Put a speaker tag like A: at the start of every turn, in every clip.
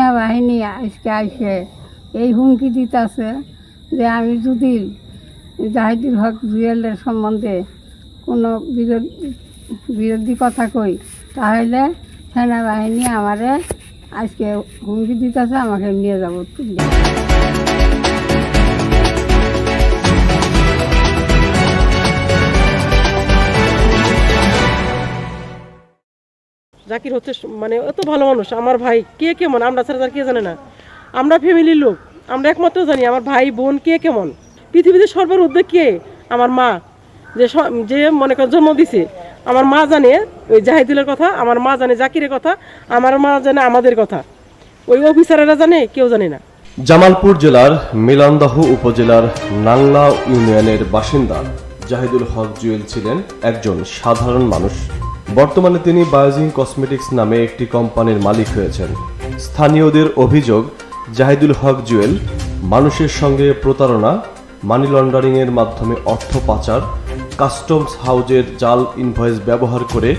A: সেনাবাহিনী আজকে আইসে এই হুমকি দিতেছে যে আমি যদি জাহিদুল হক জুয়েলের সম্বন্ধে কোনো বিরোধী বিরোধী কথা কই, তাহলে সেনাবাহিনী আমারে আজকে হুমকি দিতেছে, আমাকে নিয়ে যাব।
B: জাকির হচ্ছে মানে এত ভালো মানুষ, আমার ভাই, কে কেমন? আমরা ছাড়া তার কে জানে না। আমরা ফ্যামিলির লোক, আমরা একমাত্র জানি আমার ভাই, বোন কে কেমন। পৃথিবীতে সর্বের উদ্যোগ কে? আমার মা। যে যে মনে কর জন্ম দিছে, আমার মা জানে ওই জাহিদুলের কথা, আমার মা জানে জাকিরের কথা, আমার মা জানে আমাদের কথা। ওই অফিসারেরা জানে, কেউ জানে না।
C: জামালপুর জেলার মিলানদাহ উপজেলার নাংলা ইউনিয়নের বাসিন্দা জাহিদুল হক জুয়েল ছিলেন একজন সাধারণ মানুষ। বর্তমানে তিনি বায়োজিং কসমেটিক্স নামে একটি কোম্পানির মালিক হয়েছেন। স্থানীয়দের অভিযোগ, জাহিদুল হক জুয়েল, মানুষের সঙ্গে প্রতারণা, মানি লন্ডারিংয়ের মাধ্যমে অর্থ পাচার, কাস্টমস হাউজের জাল ইনভয়েস ব্যবহার করে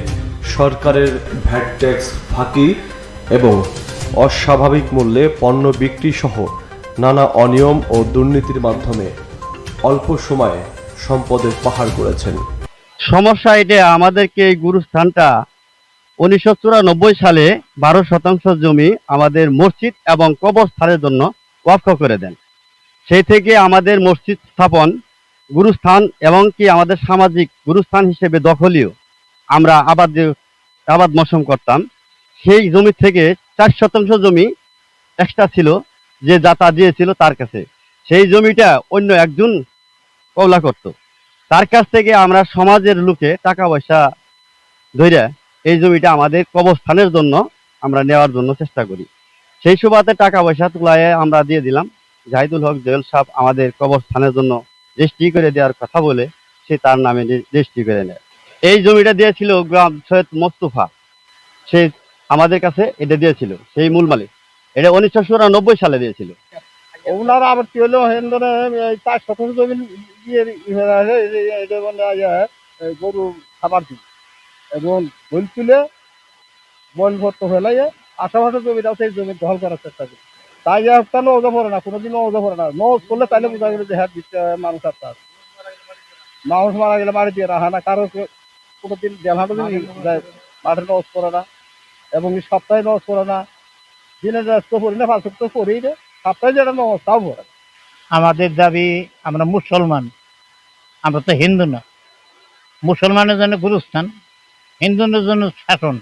C: সরকারের ভ্যাট ট্যাক্স ফাঁকি এবং অস্বাভাবিক মূল্যে পণ্য বিক্রি সহ নানা অনিয়ম ও দুর্নীতির মাধ্যমে অল্প সময়ে সম্পদের পাহাড় করেছেন।
D: সমস্যা এটা, আমাদেরকে এই গুরুস্থানটা উনিশশো চুরানব্বই সালে বারো শতাংশ জমি আমাদের মসজিদ এবং কবরস্থানের জন্য ওয়াক্ফ করে দেন। সেই থেকে আমাদের মসজিদ স্থাপন গুরুস্থান এবং কি আমাদের সামাজিক গুরুস্থান হিসেবে দখলীয়। আমরা আবাদ আবাদ মৌসুম করতাম। সেই জমি থেকে চার শতাংশ জমি এক্সট্রা ছিল যে যাতা দিয়েছিল তার কাছে। সেই জমিটা অন্য একজন কবলা করত। তার কাছ থেকে আমরা সমাজের লোকে টাকা পয়সা ধরে এই জমিটা আমাদের কবরস্থানের জন্য আমরা নেওয়ার জন্য চেষ্টা করি। সেই সুবাদে টাকা পয়সা তুলায় আমরা দিয়ে দিলাম। জাহিদুল হক জয়েল সাহেব আমাদের কবরস্থানের জন্য রেজিস্ট্রি করে দেওয়ার কথা বলে সে তার নামে রেজিস্ট্রি করে নেয়। এই জমিটা দিয়েছিল গ্রাম সৈয়দ মোস্তফা। সে আমাদের কাছে এটা দিয়েছিল, সেই মূল মালিক। এটা উনিশশো চুরানব্বই সালে দিয়েছিল।
E: ওনারা আবার শতাংশ জমি দিয়ে এটা মানে গরু খাবার এবং বল তুলে বল ভর্ত আশেপাশে জমিটাও সেই জমি দখল করার চেষ্টা করি তাই নজা না, কোনোদিন নজা পড়ে না। নজ করলে তাইলে বোঝা গেল যে হ্যাঁ দিচ্ছে মানুষ আর তার। মানুষ মারা গেলে বাড়ি দিয়ে রাখা না, কারও কোনোদিন দেড়হাটো যদি যায়, মাঠে নজ করে না, এবং সপ্তাহে নজ করে না, দিনে যাস তো পড়ি না, পাঁচ তো পড়েই রে
F: আমাদের দাবি, আমরা মুসলমান। আমরা তো হিন্দু না। মুসলমানের জন্য গুরুস্থান, হিন্দুদের জন্য শাসন।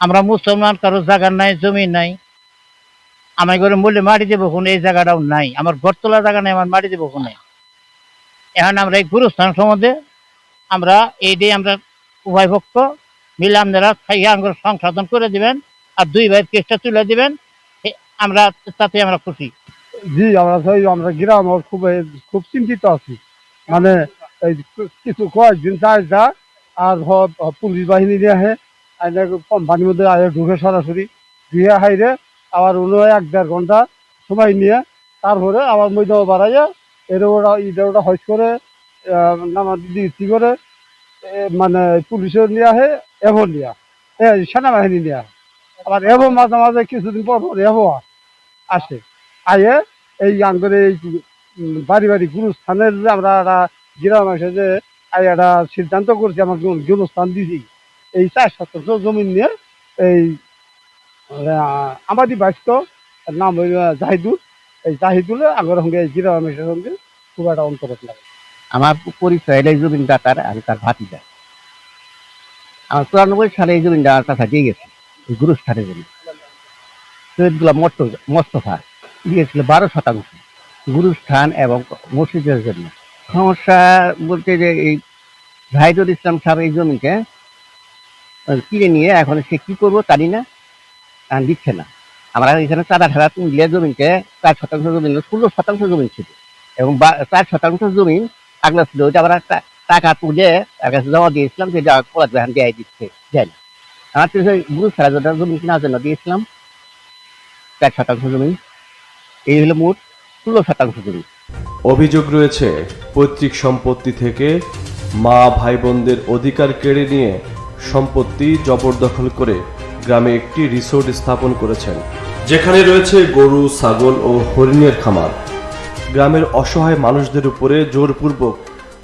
F: আমরা মুসলমান, কারও জায়গা নাই, জমি নাই। আমার ঘরে বললে মাটি দেবো কোন, এই জায়গাটাও নাই। আমার গড়তলা জায়গা নাই, আমার মাটি দেবো কোনে। এখন আমরা এই গুরুস্থান সম্বন্ধে আমরা এই দিয়ে আমরা উভয় পক্ষ মিলে আপনারা সংশোধন করে দিবেন আর দুই ভাই কেসটা তুলে দিবেন। আমরা তাতে আমরা খুশি।
E: জি আমরা সেই আমরা গ্রাম খুব খুব চিন্তিত আছি। মানে এই কিছু কয়েকদিন যায় যা আর পুলিশ বাহিনী নিয়ে আহে আইনে কোম্পানির মধ্যে আয়ে ঢুকে সরাসরি। ধুয়ে হাইরে আবার অন্য এক দেড় ঘণ্টা সময় নিয়ে তারপরে আবার মৈদা বাড়াইয়া এর ওরা ইটা ওটা হজ করে আহ, নামা দিদি করে মানে পুলিশের নিয়ে আহে এভো নিয়ে সেনাবাহিনী নিয়ে আহে আবার এভো মাঝে মাঝে কিছুদিন পর পর এভো আসে। আয়ে এই আঙ্গরে এই বাড়ি বাড়ি গুরুস্থানের আমরা একটা গ্রাম আছে যে একটা সিদ্ধান্ত করছি আমার গুরু- গুরুস্থান দিছি। এই চার শতাংশ জমি নিয়ে এই আমাদের বাইস্ত নাম হইল জাহিদুল। এই জাহিদুলে আগের সঙ্গে এই গ্রামের সঙ্গে খুব একটা অন্তরত লাগে।
F: আমার পরিচয় এটা জমিন দাতার আমি তার ভাতিজা। আমার চুরানব্বই সালে এই জমিনটা আমার কাছে গেছে, এই গুরুস্থানের জন্য মস্ত মোস্তফা দিয়েছিল বারো শতাংশ। গুরুস্থান এবং মসজিদের জন্য। সমস্যা বলতে যে এই জাহিদুল ইসলাম সাহেব এই জমিকে কিনে নিয়ে এখন সে কি করব জানি না, আর দিচ্ছে না। আমরা এখানে চাঁদা ঠাড়া তুললে জমিনকে চার শতাংশ জমিন, ষোলো শতাংশ জমিন ছিল। এবং চার শতাংশ জমি আগলা ছিল, ওইটা আবার টা- টাকা তুলে তার কাছে জমা দিয়েছিলাম যে পলাশ বাহান দিয়ে দিচ্ছে, দেয় না। আমার তো গুরু ছাড়া যেটা জমি কেনার জন্য দিয়েছিলাম। চার শতাংশ জমি। এই হলো মোট ষোলো শতাংশ জমি।
C: অভিযোগ রয়েছে, পৈতৃক সম্পত্তি থেকে মা ভাই বোনদের অধিকার কেড়ে নিয়ে সম্পত্তি জবরদখল করে গ্রামে একটি রিসোর্ট স্থাপন করেছেন, যেখানে রয়েছে গরু, ছাগল ও হরিণের খামার। গ্রামের অসহায় মানুষদের উপরে জোরপূর্বক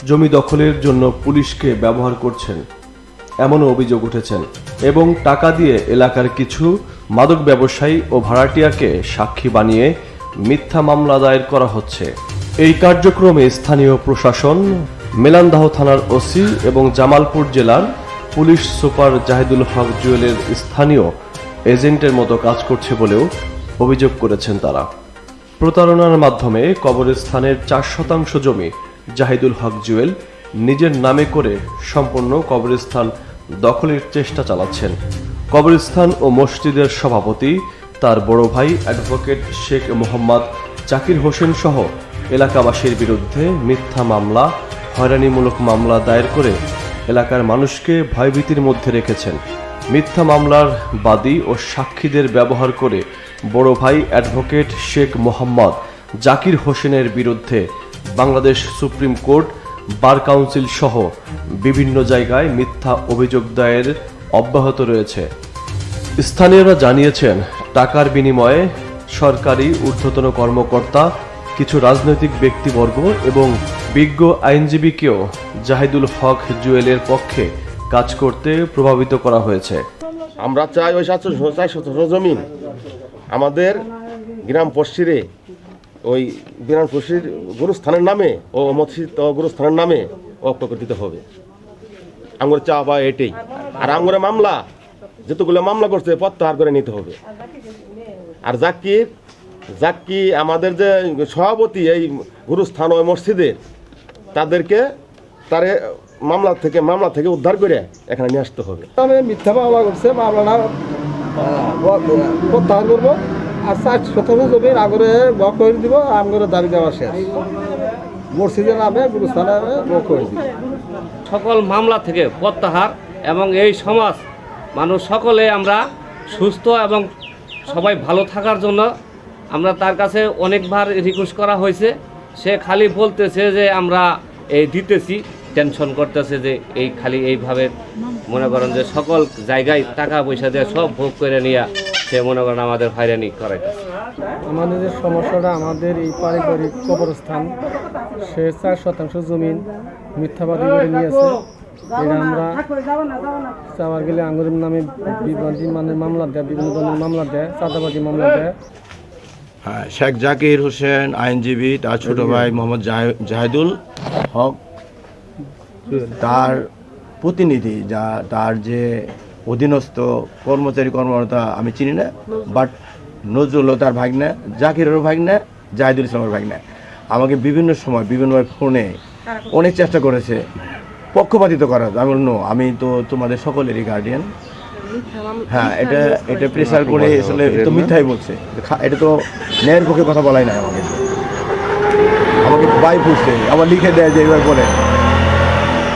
C: জমি দখলের জন্য পুলিশকে ব্যবহার করছেন, এমনও অভিযোগ উঠেছেন এবং টাকা দিয়ে এলাকার কিছু মাদক ব্যবসায়ী ও ভাড়াটিয়াকে সাক্ষী বানিয়ে মিথ্যা মামলা দায়ের করা হচ্ছে। এই কার্যক্রমে স্থানীয় প্রশাসন, মেলান্দাহ থানার ওসি এবং জামালপুর জেলার পুলিশ সুপার জাহিদুল হক জুয়েলের স্থানীয় এজেন্টের মতো কাজ করছে বলেও অভিযোগ করেছেন তারা। প্রতারণার মাধ্যমে কবরস্থানের চার শতাংশ জমি জাহিদুল হক জুয়েল নিজের নামে করে সম্পূর্ণ কবরস্থান দখলের চেষ্টা চালাচ্ছেন। কবরস্থান ও মসজিদের সভাপতি, তার বড় ভাই অ্যাডভোকেট শেখ মোহাম্মদ জাকির হোসেন সহ এলাকাবাসীর বিরুদ্ধে মিথ্যা মামলা, হয়রানিমূলক মামলা দায়ের করে এলাকার মানুষকে ভয়ভীতির মধ্যে রেখেছেন। মিথ্যা মামলার বাদী ও সাক্ষীদের ব্যবহার করে বড় ভাই অ্যাডভোকেট শেখ মোহাম্মদ জাকির হোসেনের বিরুদ্ধে Bangladesh supreme court, bar council সহ বিভিন্ন জায়গায় মিথ্যা অভিযোগ দায়ের অব্যাহত রয়েছে। স্থানীয়রা জানিয়েছেন, টাকার বিনিময়ে সরকারি ঊর্ধ্বতন কর্মকর্তা, কিছু রাজনৈতিক ব্যক্তিবর্গ এবং বিজ্ঞ আইনজীবীকেও জাহিদুল হক জুয়েলের পক্ষে কাজ করতে প্রভাবিত করা হয়েছে।
G: আমরা চাই ওই সাতশো চাই শতাংশ জমিন আমাদের গ্রাম পশ্চিরে, ওই গ্রাম পশ্চির গুরুস্থানের নামে ও মসজিদ গুরুস্থানের নামে করে হবে। আঙ্গুর চা বা এটাই আর আঙ্গুরের মামলা, যতগুলো মামলা করছে, প্রত্যাহার করে নিতে হবে। আর জাকির জাকি আমাদের যে সভাপতি এই গুরুস্থান ওই মসজিদের তাদেরকে তারে মামলা থেকে মামলা থেকে উদ্ধার করে এখানে নিয়ে আসতে হবে।
H: আমি মিথ্যা মামলা করছে, মামলাটা প্রত্যাহার করব। আর চার শতাংশ জমি আগরে বক করে দিব আমগরে দাবি দেওয়া শেষ। নামে
I: সকল মামলা থেকে প্রত্যাহার এবং এই সমাজ, মানুষ সকলে আমরা সুস্থ এবং সবাই ভালো থাকার জন্য আমরা তার কাছে অনেকবার রিকোয়েস্ট করা হয়েছে। সে খালি বলতেছে যে আমরা এই দিতেছি টেনশন করতেছে যে এই খালি এইভাবে মনে করেন যে সকল জায়গায় টাকা পয়সা দিয়ে সব ভোগ করে নিয়ে সে মনে করেন আমাদের হয়রানি করাইতেছে।
H: আমাদের যে সমস্যাটা আমাদের এই পারিবারিক কবরস্থান। সে চার শতাংশ জমিন মিথ্যাবাদী করে নিয়েছে। এটা আমরা চাওয়ার গেলে আঙ্গুরের নামে মানে মামলা দেয়, বিভিন্ন ধরনের মামলা দেয় চাঁদাবাদী মামলা দেয়।
G: হ্যাঁ শেখ জাকির হোসেন আইনজীবী, তার ছোট ভাই মোহাম্মদ জাহি- জাহিদুল হক, তার প্রতিনিধি যা তার যে অধীনস্থ কর্মচারী কর্মকর্তা আমি চিনি না বাট নজরুলও তার ভাগনা জাকিরেরও ভাগনা জাহিদুল ইসলামের ভাগনা। আমাকে বিভিন্ন সময় বিভিন্নভাবে ফোনে অনেক চেষ্টা করেছে পক্ষপাতিত করার। আমি বললাম, আমি তো তোমাদের সকলেরই গার্ডিয়ান হ্যাঁ এটা এটা প্রেসার করে আসলে তো মিথ্যাই বলছে। এটা তো ন্যায়ের পক্ষে কথা বলাই নাই আমাকে। আমাকে বাই বুঝতে আবার লিখে দেয় যে এইভাবে বলে।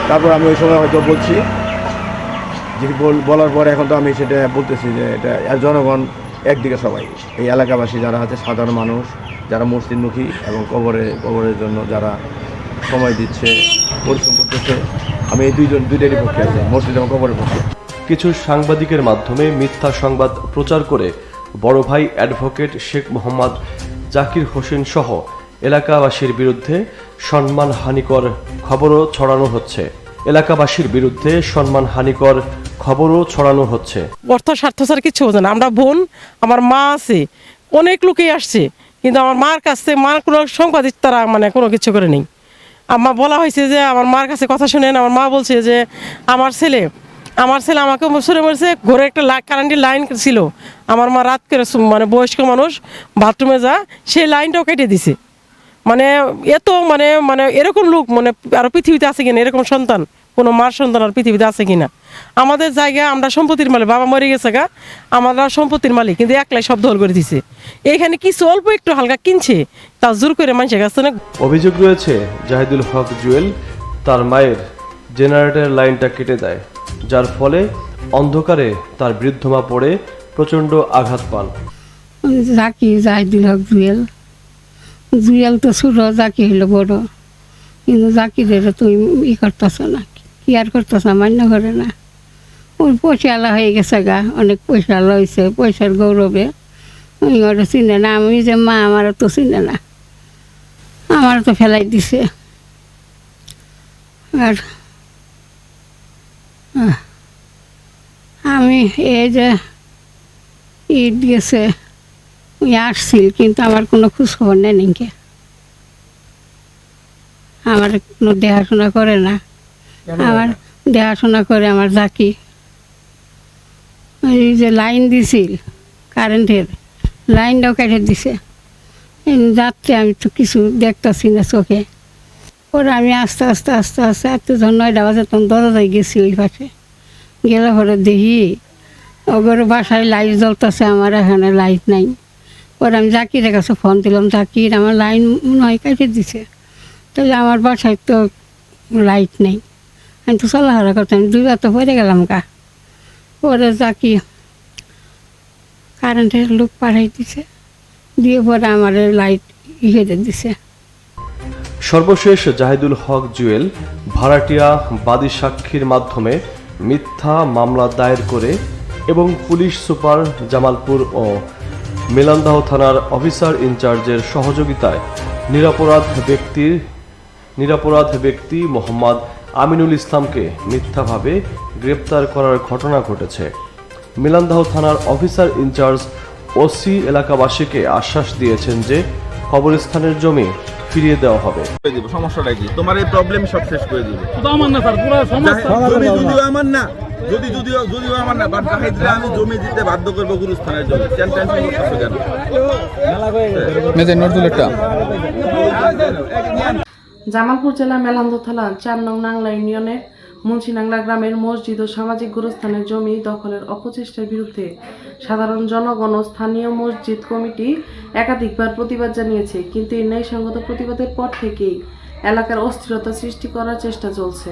G: তারপর আমি ওই সময় হয়তো বলছি যে বল- বলার পরে এখন তো আমি সেটা বলতেছি যে এটা জনগণ একদিকে সবাই। এই এলাকাবাসী যারা আছে, সাধারণ মানুষ, যারা মসজিদমুখী এবং কবরে, কবরের জন্য যারা সময় দিচ্ছে, পরিশ্রম করতেছে, আমি এই দুইজন, দুইটারই পক্ষে আছি, মসজিদ এবং কবরের পক্ষে।
C: কিছু সাংবাদিকের মাধ্যমে মিথ্যা সংবাদ প্রচার করে বড় ভাই অ্যাডভোকেট শেখ মোহাম্মদ জাকির হোসেন সহ এলাকাবাসীর বিরুদ্ধে সম্মানহানিকর খবরও ছড়ানো হচ্ছে। এলাকাবাসীর বিরুদ্ধে সম্মানহানিকর খবরও ছড়ানো হচ্ছে।
B: অর্থ স্বার্থ ছাড়া কিছু বোঝে না। আমরা বোন, আমার মা আছে, অনেক লোকেই আসছে, কিন্তু আমার মার কাছে মার কোনো সংবাদ তারা মানে কোনো কিছু করে নেই। আমার বলা হয়েছে যে, আমার মার কাছে কথা শুনেন, আমার মা বলছে যে, আমার ছেলে আমার ছেলে আমাকে সরে মরেছে, ঘরে একটা কারেন্টের লাইন ছিল। আমার মা রাত করে মানে বয়স্ক মানুষ, বাথরুমে যা, সেই লাইনটাও কেটে দিছে। মানে এত মানে মানে এরকম লোক মানে আরও পৃথিবীতে আছে কিনা, এরকম সন্তান। কোনো মার সন্তান আর পৃথিবীতে আছে কিনা। আমাদের জায়গায় আমরা সম্পত্তির মালিক বাবা মরে গেছে গা আমরা সম্পত্তির মালিক কিন্তু একলাই সব দল করে দিছে। এইখানে কিছু অল্প একটু হালকা কিনছে তা জোর করে মানুষের কাছে না
C: অভিযোগ রয়েছে জাহিদুল হক জুয়েল তার মায়ের জেনারেটর লাইনটা কেটে দেয় যার ফলে অন্ধকারে তার বৃদ্ধ বৃদ্ধমা পড়ে প্রচণ্ড আঘাত পান।
A: জাকি জাহিদুল হক জুয়েল। জুয়েল তো ছোট জাকি হইল বড়। কিন্তু জাকিরের তুই ই করতেছ না। কি আর করতেছ সামান্য করে না। ওর পয়সাওয়ালা হয়ে গেছে গা, অনেক পয়সাওয়ালা হয়েছে, পয়সার গৌরবে। ওই ওরা চিনে না, আমি যে মা আমার তো চিনে না। আমার তো ফেলাই দিছে। আর আমি এই যে ঈদ গেছে আসছিল, কিন্তু আমার কোনো খোঁজ খবর নেই নাকি। আমার কোনো দেখাশোনা করে না। আমার দেখাশোনা করে আমার জাকি। এই যে লাইন দিছিল কারেন্টের লাইনটাও কেটে দিছে। যাত্রে আমি তো কিছু দেখতেছি না চোখে। পরে আমি আস্তে আস্তে আস্তে আস্তে এত যখন নয়টা বাজে তখন দরজায় গেছি ওই পাশে। গেলে পরে দেখি ওগর বাসায় লাইট জ্বলতেছে আমার এখানে লাইট নাই। পরে আমি জাকিরের কাছে ফোন দিলাম জাকির আমার লাইন নয় কেটে দিছে। তাহলে আমার বাসায় তো লাইট নেই। আমি তো চলাফেরা করতাম দুইবার তো পড়ে গেলাম গা। পরে জাকি কারেন্টের লোক পাঠাই দিছে, দিয়ে পরে আমার লাইট ইয়ে দিছে।
C: সর্বশেষ জাহিদুল হক জুয়েল ভাড়াটিয়া বাদী সাক্ষীর মাধ্যমে মিথ্যা মামলা দায়ের করে এবং পুলিশ সুপার জামালপুর ও মেলান্দাহ থানার অফিসার ইনচার্জের সহযোগিতায় নিরাপরাধ ব্যক্তির নিরাপরাধ ব্যক্তি মোহাম্মদ আমিনুল ইসলামকে মিথ্যাভাবে গ্রেপ্তার করার ঘটনা ঘটেছে। মিলানদাহ থানার অফিসার ইনচার্জ ওসি এলাকাবাসীকে আশ্বাস দিয়েছেন যে কবরস্থানের জমি ফিরিয়ে দেওয়া হবে।
J: সমস্যাটা কি? তোমার এই প্রবলেম সব শেষ করে দিব।
H: শুধু আমার না স্যার পুরো
J: জমি যদিও আমার না যদি যদিও যদিও আমার না বাট আমি জমি দিতে বাধ্য করব গুরুস্থানের জমি কেন টেনশন করতেছো কেন?
B: জামালপুর জেলার মেলান্দ থানা চার নং নাংলা ইউনিয়নের মুন্সিনাংলা গ্রামের মসজিদ ও সামাজিক গুরুস্থানের জমি দখলের অপচেষ্টার বিরুদ্ধে সাধারণ জনগণ ও স্থানীয় মসজিদ কমিটি একাধিকবার প্রতিবাদ জানিয়েছে, কিন্তু এই ন্যায়সঙ্গত প্রতিবাদের পর থেকেই এলাকার অস্থিরতা সৃষ্টি করার চেষ্টা চলছে।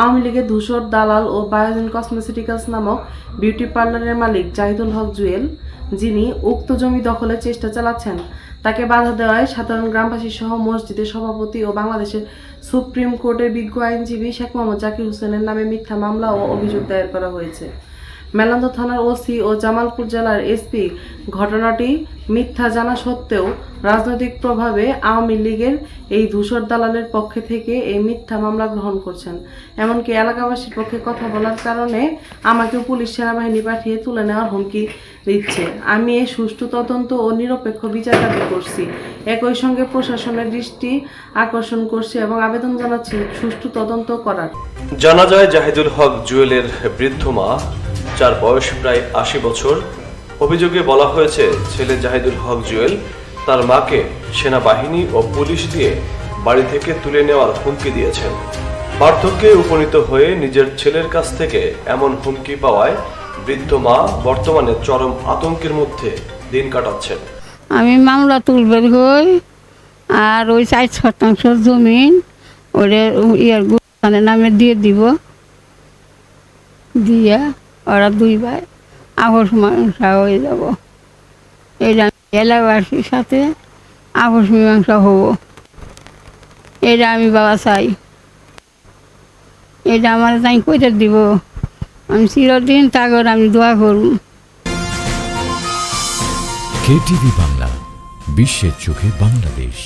B: আওয়ামী লীগের ধূসর, দালাল ও বায়োজেন কসমেসিটিক্যালস নামক বিউটি পার্লারের মালিক জাহিদুল হক জুয়েল, যিনি উক্ত জমি দখলের চেষ্টা চালাচ্ছেন তাকে বাধা দেওয়ায় সাধারণ গ্রামবাসী সহ মসজিদের সভাপতি ও বাংলাদেশের সুপ্রিম কোর্টের বিজ্ঞ আইনজীবী শেখ মোহাম্মদ জাকির হোসেনের নামে মিথ্যা মামলা ও অভিযোগ দায়ের করা হয়েছে। মেলান্দ থানার ওসি ও জামালপুর জেলার এসপি, ঘটনাটি মিথ্যা জানা সত্ত্বেও রাজনৈতিক প্রভাবে আওয়ামী লীগের এই ধূসর দালালের পক্ষে থেকে এই মিথ্যা মামলা গ্রহণ করছেন। এমনকি এলাকাবাসীর পক্ষে কথা বলার কারণে আমাকেও পুলিশ সেনাবাহিনী পাঠিয়ে তুলে নেওয়ার হুমকি দিচ্ছে। আমি এই সুষ্ঠু তদন্ত ও নিরপেক্ষ বিচার দাবি করছি। একই সঙ্গে প্রশাসনের দৃষ্টি আকর্ষণ করছি এবং আবেদন জানাচ্ছি সুষ্ঠু তদন্ত করার।
C: জানা যায়, জাহিদুল হক জুয়েলের বৃদ্ধ মা যার বয়স, প্রায় আশি বছর। অভিযোগে বলা হয়েছে, ছেলে জাহিদুল হক জুয়েল তার মাকে সেনাবাহিনী ও পুলিশ দিয়ে বাড়ি থেকে তুলে নেওয়ার হুমকি দিয়েছেন। পার্থক্যে উপনীত হয়ে নিজের ছেলের কাছ থেকে এমন হুমকি পাওয়ায় বৃদ্ধ মা বর্তমানে চরম আতঙ্কের মধ্যে দিন কাটাচ্ছেন।
A: আমি মামলা তুলবের হই, আর ওই চার শতাংশ জমিন ওরে ইয়ার গুরুস্থানের নামে দিয়ে দিব। দিয়ে ওরা দুই ভাই আপস মীমাংসা হয়ে যাব। এটা এলাকাবাসীর সাথে আপস মীমাংসা হব। এটা আমি বাবা চাই। এটা আমার তাই কইতে দিব। আমি চিরদিন তাগর আমি দোয়া করব।
K: কেটিভি বাংলা, বিশ্বের চোখে বাংলাদেশ।